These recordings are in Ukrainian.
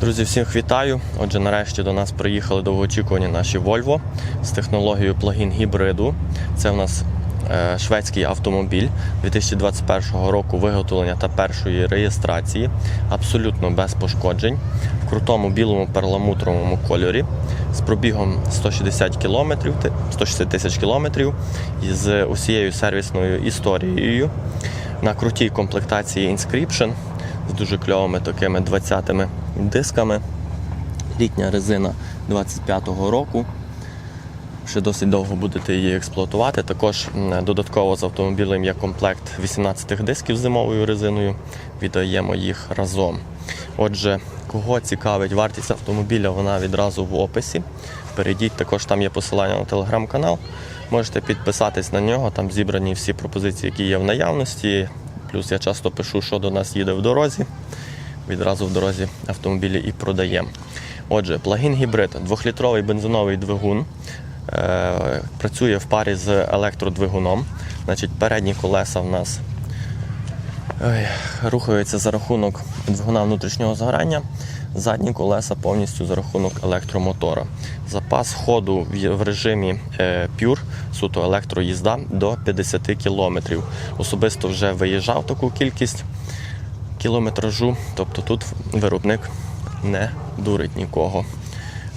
Друзі, всіх вітаю. Отже, нарешті до нас приїхали довгоочікувані наші Volvo з технологією плагін гібриду. Це в нас е, шведський автомобіль 2021 року виготовлення та першої реєстрації, абсолютно без пошкоджень, в крутому білому перламутровому кольорі з пробігом 160 кілометрів, ти- 160 тисяч кілометрів з усією сервісною історією на крутій комплектації Inscription з дуже кльовими такими 20-ми дисками. Літня резина 25-го року. Ще досить довго будете її експлуатувати. Також додатково з автомобілем є комплект 18 дисків з зимовою резиною. Віддаємо їх разом. Отже, кого цікавить вартість автомобіля, вона відразу в описі. Перейдіть, також там є посилання на телеграм-канал. Можете підписатись на нього, там зібрані всі пропозиції, які є в наявності. Плюс я часто пишу, що до нас їде в дорозі. Відразу в дорозі автомобілі і продаємо. Отже, плагін гібрид, двохлітровий бензиновий двигун. Е, працює в парі з електродвигуном. Значить, передні колеса в нас ой, рухаються за рахунок двигуна внутрішнього згорання. Задні колеса повністю за рахунок електромотора. Запас ходу в режимі е, Pure, суто електроїзда до 50 км. Особисто вже виїжджав таку кількість кілометражу, тобто тут виробник не дурить нікого.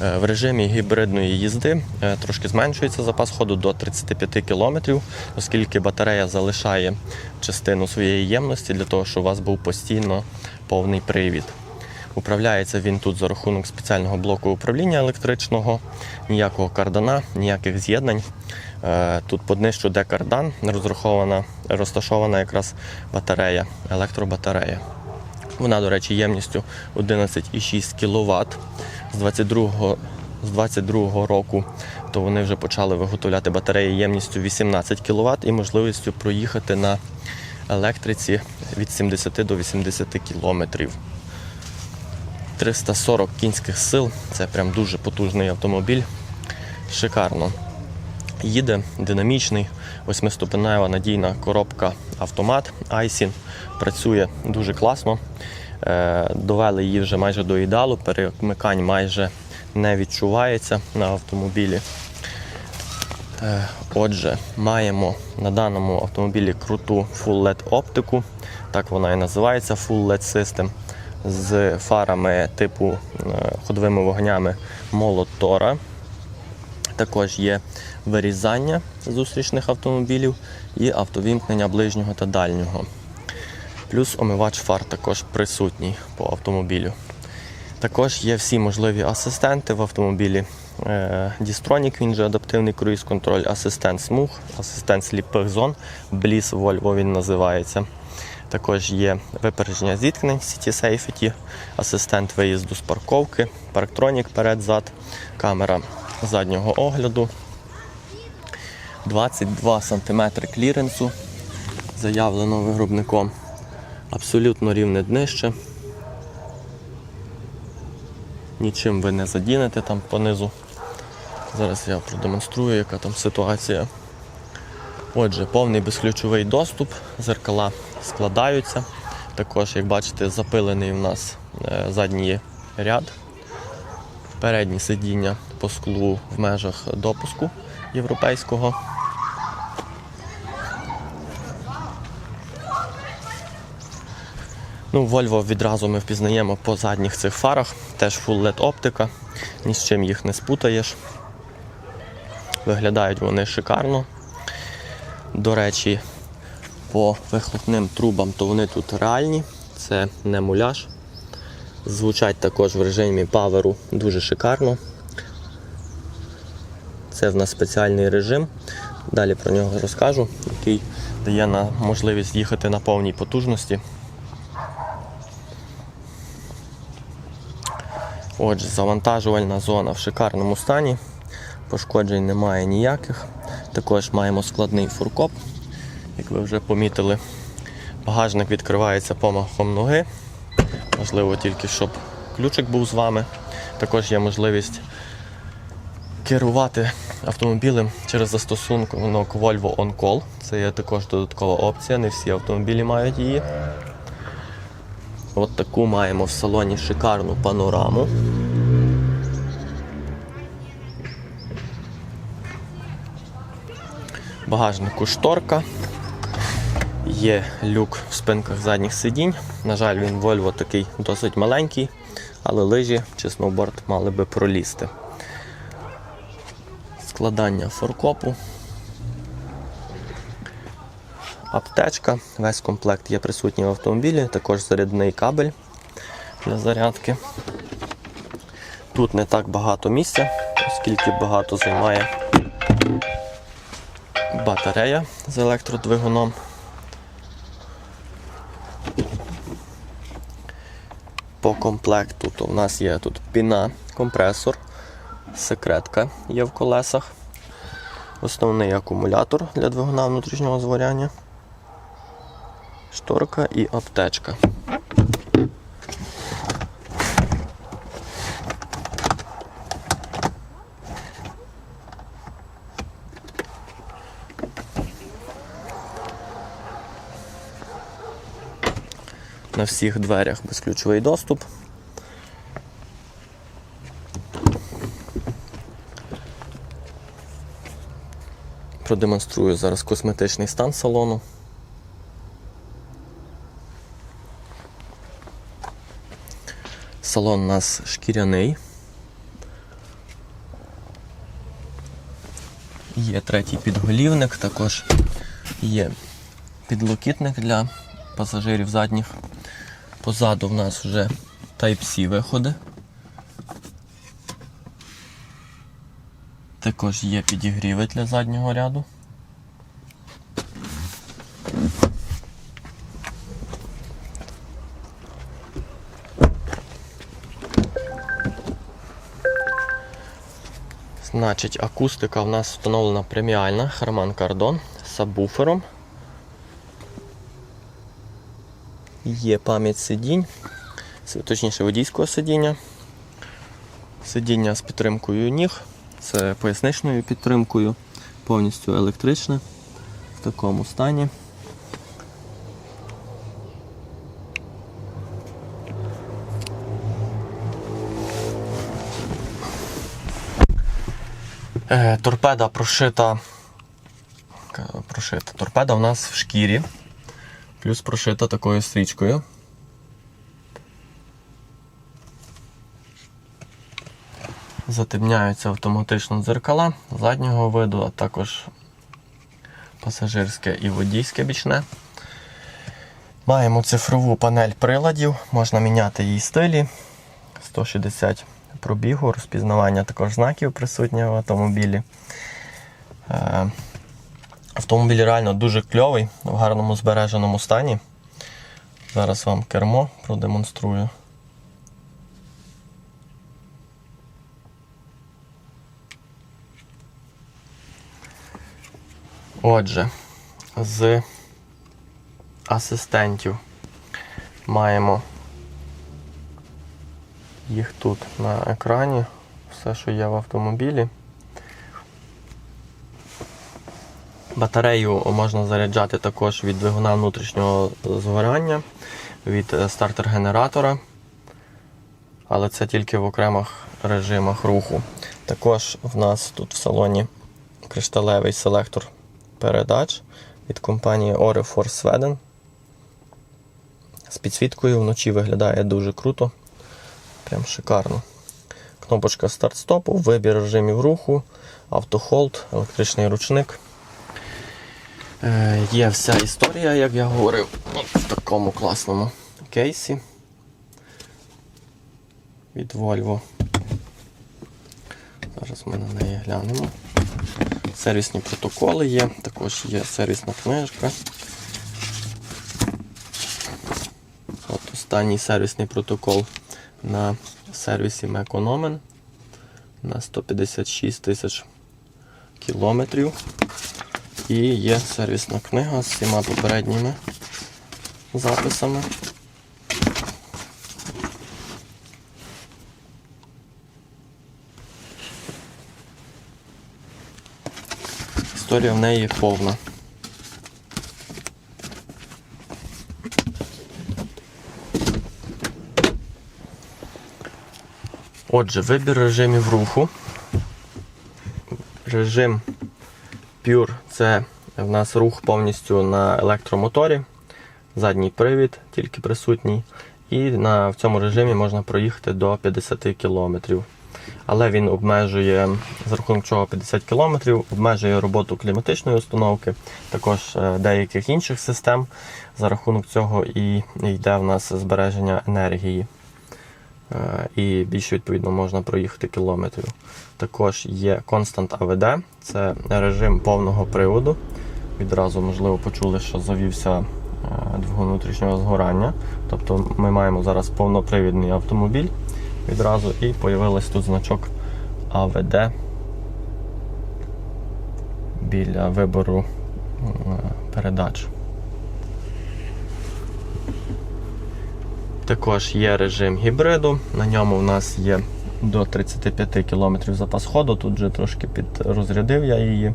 Е, В режимі гібридної їзди е, трошки зменшується запас ходу до 35 км, оскільки батарея залишає частину своєї ємності для того, щоб у вас був постійно повний привід. Управляється він тут за рахунок спеціального блоку управління електричного, ніякого кардана, ніяких з'єднань. Е, Тут по днищу де кардан розрахована, розташована якраз батарея, електробатарея. Вона, до речі, ємністю 11,6 кВт. З 22 з 22 року то вони вже почали виготовляти батареї ємністю 18 кВт і можливістю проїхати на електриці від 70 до 80 км. 340 кінських сил це прям дуже потужний автомобіль. Шикарно. Їде динамічний, восьмиступенева надійна коробка автомат Айсін. Працює дуже класно. Е, Довели її вже майже до ідеалу, перемикань майже не відчувається на автомобілі. Е, Отже, маємо на даному автомобілі круту Full LED оптику, так вона і називається Full LED System з фарами типу е, ходовими вогнями Молотора. Також є вирізання зустрічних автомобілів і автовімкнення ближнього та дальнього. Плюс омивач фар також присутній по автомобілю. Також є всі можливі асистенти в автомобілі. Е, Дістронік, він же адаптивний круїз-контроль, асистент смуг, асистент сліпих зон, Bliss Volvo він називається. Також є випередження зіткнень City Safety, асистент виїзду з парковки, парктронік перед-зад, камера заднього огляду, 22 см кліренсу, заявлено виробником. Абсолютно рівне днище. Нічим ви не задінете там понизу. Зараз я продемонструю, яка там ситуація. Отже, повний безключовий доступ, зеркала складаються. Також, як бачите, запилений у нас е, задній ряд. Передні сидіння по склу в межах допуску європейського. Ну, Volvo відразу ми впізнаємо по задніх цих фарах. Теж Full LED оптика, ні з чим їх не спутаєш. Виглядають вони шикарно. До речі, по вихлопним трубам, то вони тут реальні, це не муляж. Звучать також в режимі паверу дуже шикарно. Це в нас спеціальний режим. Далі про нього розкажу, який дає нам можливість їхати на повній потужності. Отже, завантажувальна зона в шикарному стані. Пошкоджень немає ніяких. Також маємо складний фуркоп, як ви вже помітили. Багажник відкривається помахом ноги. Можливо, тільки щоб ключик був з вами. Також є можливість керувати автомобілем через застосунок Volvo On Call. Це є також додаткова опція, не всі автомобілі мають її. От таку маємо в салоні шикарну панораму. Багажнику шторка. Є люк в спинках задніх сидінь. На жаль, він Volvo такий досить маленький, але лижі чи сноуборд мали би пролізти. Складання форкопу. Аптечка. Весь комплект є присутній в автомобілі, також зарядний кабель для зарядки. Тут не так багато місця, оскільки багато займає батарея з електродвигуном. По комплекту то в нас є тут піна, компресор, секретка є в колесах, основний акумулятор для двигуна внутрішнього згоряння, шторка і аптечка. На всіх дверях безключовий доступ. Продемонструю зараз косметичний стан салону. Салон у нас шкіряний. Є третій підголівник, також є підлокітник для пасажирів задніх. Позаду в нас вже Type-C виходи. Також є підігріви для заднього ряду. Значить, акустика в нас встановлена преміальна Harman Kardon з сабвуфером. Є пам'ять сидінь, точніше водійського сидіння. Сидіння з підтримкою ніг, з поясничною підтримкою, повністю електричне в такому стані. Торпеда прошита. Прошита. Торпеда у нас в шкірі, плюс прошита такою стрічкою. Затемняються автоматично дзеркала заднього виду, а також пасажирське і водійське бічне. Маємо цифрову панель приладів, можна міняти її стилі. 160 пробігу, розпізнавання також знаків присутнє в автомобілі. Е, Автомобіль реально дуже кльовий, в гарному збереженому стані. Зараз вам кермо продемонструю. Отже, з асистентів маємо їх тут на екрані, все, що є в автомобілі. Батарею можна заряджати також від двигуна внутрішнього згорання, від е, стартер-генератора, але це тільки в окремих режимах руху. Також в нас тут в салоні кришталевий селектор передач від компанії Ore Force Sweden. З підсвіткою вночі виглядає дуже круто, прям шикарно. Кнопочка старт-стопу, вибір режимів руху, автохолд, електричний ручник. Е, Є вся історія, як я говорив, в такому класному кейсі від Volvo. Зараз ми на неї глянемо. Сервісні протоколи є, також є сервісна книжка. От останній сервісний протокол на сервісі Мекономен на 156 тисяч кілометрів. І є сервісна книга з всіма попередніми записами. Історія в неї повна. Отже, вибір режимів руху. Режим Pure це в нас рух повністю на електромоторі, задній привід тільки присутній. І на, в цьому режимі можна проїхати до 50 км. Але він обмежує, за рахунок чого 50 км, обмежує роботу кліматичної установки, також е, деяких інших систем. За рахунок цього і йде в нас збереження енергії. Е, І більше відповідно можна проїхати кілометрів. Також є Constant AVD, це режим повного приводу. Відразу, можливо, почули, що завівся е, двигун внутрішнього згорання. Тобто ми маємо зараз повнопривідний автомобіль відразу і з'явився тут значок AVD біля вибору е, передач. Також є режим гібриду. На ньому в нас є до 35 км запас ходу. Тут вже трошки підрозрядив я її.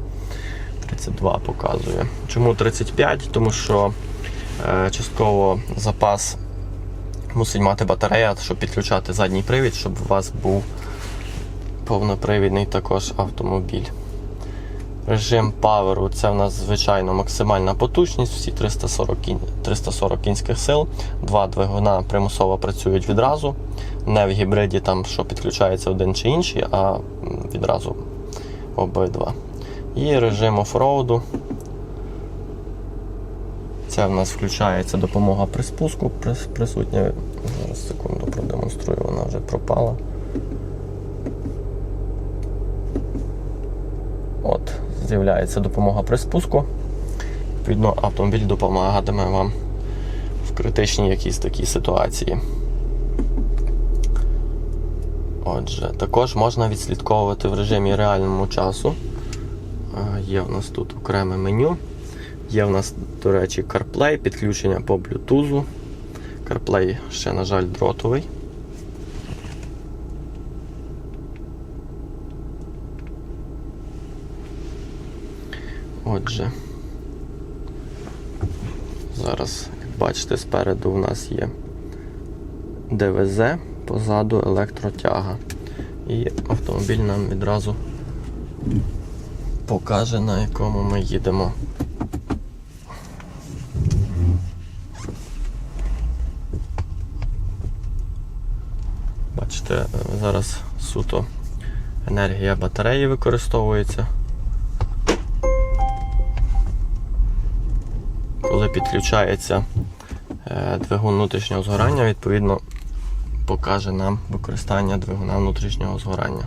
32 показує. Чому 35? Тому що е, частково запас мусить мати батарея, щоб підключати задній привід, щоб у вас був повнопривідний також автомобіль. Режим паверу це в нас звичайно максимальна потужність, всі 340, кінь, 340 кінських сил. Два двигуна примусово працюють відразу. Не в гібриді, там, що підключається один чи інший, а відразу обидва. І режим офроуду. Це в нас включається допомога при спуску присутня. Зараз секунду продемонструю, вона вже пропала. От, з'являється допомога при спуску. Відповідно, автомобіль допомагатиме вам в критичній якійсь такій ситуації. Отже, також можна відслідковувати в режимі реальному часу. Є в нас тут окреме меню. Є в нас, до речі, CarPlay, підключення по Bluetooth. CarPlay ще, на жаль, дротовий. Отже, зараз, як бачите, спереду у нас є ДВЗ, позаду електротяга. І автомобіль нам відразу покаже, на якому ми їдемо. Бачите, е, зараз суто енергія батареї використовується. Підключається е, двигун внутрішнього згорання, відповідно покаже нам використання двигуна внутрішнього згорання.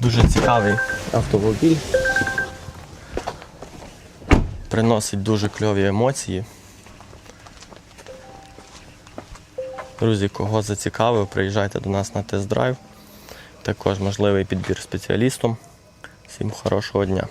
Дуже цікавий автомобіль. Приносить дуже кльові емоції. Друзі, кого зацікавив, приїжджайте до нас на тест-драйв. Також можливий підбір спеціалістом. Всім хорошого дня!